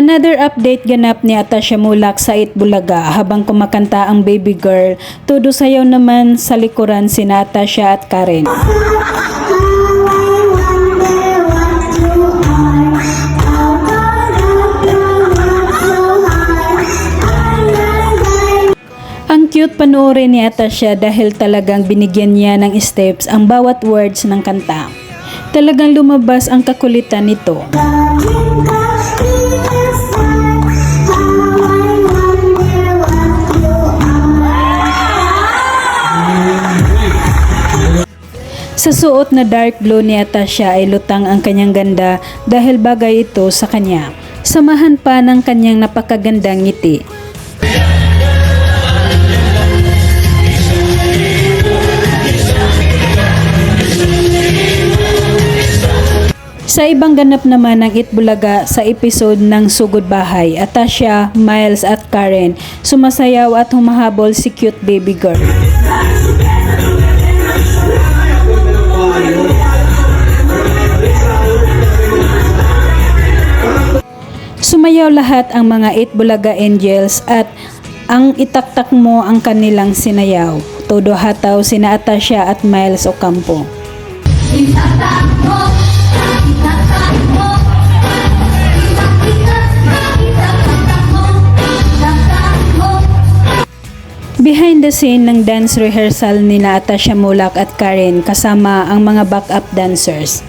Another update ganap ni Atasha Mulak sa Itbulaga habang kumakanta ang baby girl. Todo sayaw naman sa likuran si Atasha at Karen. Ang cute panoorin ni Atasha dahil talagang binigyan niya ng steps ang bawat words ng kanta. Talagang lumabas ang kakulitan nito. Sa suot na dark blue ni Atasha ay lutang ang kanyang ganda dahil bagay ito sa kanya. Samahan pa ng kanyang napakagandang ngiti. Sa ibang ganap naman ng Itbulaga sa episode ng Sugod Bahay, Atasha, Miles at Karen sumasayaw at humahabol si cute baby girl. Sumayaw lahat ang mga Itbulaga Angels at ang itaktak mo ang kanilang sinayaw. Todo hataw sina Atasha at Miles Ocampo. Behind the scene ng dance rehearsal ni Atasha Mulak at Karen kasama ang mga backup dancers.